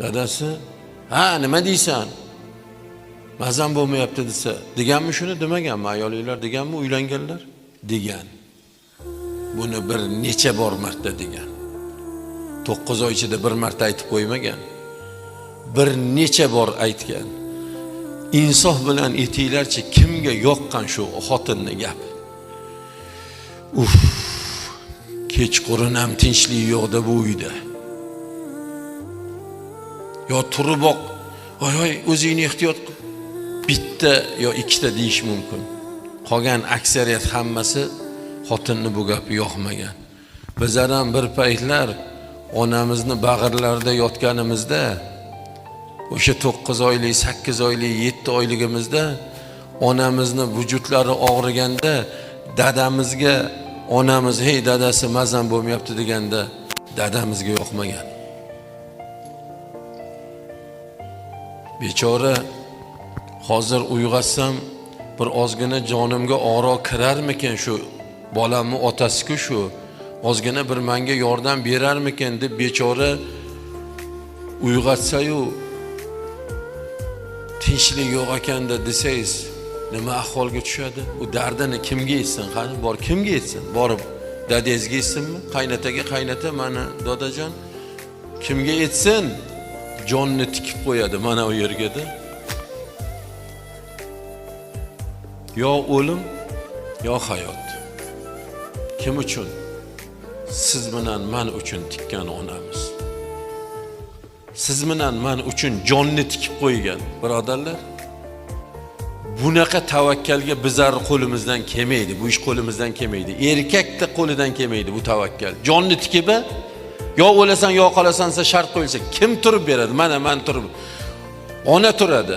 dadasi ha nima deysan mazam bo'lmayapti desa deganmi shuni demaganmi ayolinglar deganmi uylanganlar degan buni bir necha bor marta degan to'qqiz oy ichida bir marta aytib qo'ymagan. Bir necha bor aytgan. İnsof bilan aytinglarchi kimga yoqqan shu xotinni gap uf kechqurun ham tinchlik yo'qda bu uyda yo turiboq voy voy o'zingni ehtiyot qil. Bitta yo ikkita deyish mumkin. Qolgan aksariyat hammasi xotinni bu gapi yoqmagan. Bizlar ham bir paytlar onamizni bag'irlarida yotganimizda o'sha to'qqiz oylik sakkiz oylik yetti oyligimizda onamizni vujudlari og'riganda dadamizga onamiz hey dadasi mazam bo'lmayapti deganda dadamizga yoqmagan. Bechora hozir uyg'otsam bir ozgina jonimga oro kirarmikin shu bolamni otasiku shu? Ozgina bir manga yordam berarmikin deb bechora uyg'otsayu tinchlik yo'q ekanda desangiz nima ahvolga tushadi? U dardini kimga aytsin qani? Bor kimga aytsin? Borib dadangizga aytsinmi? Qaynataga qaynata mani dodajon kimga aytsin jonni tikib qo'yadi mana u yergada yo o'lim yo hayot kim uchun siz bilan man uchun tikkan onamiz siz bilan man uchun jonni tikib qo'ygan birodarlar bunaqa tavakkalga bizlar qo'limizdan kelmaydi bu ish qo'limizdan kelmaydi. Erkakda qo'lidan kelmaydi bu tavakkal. Jonni tikib yo o'lasan yo qolasan desa shart qo'yilsa kim turib beradi? Mana man turib. Ona turadi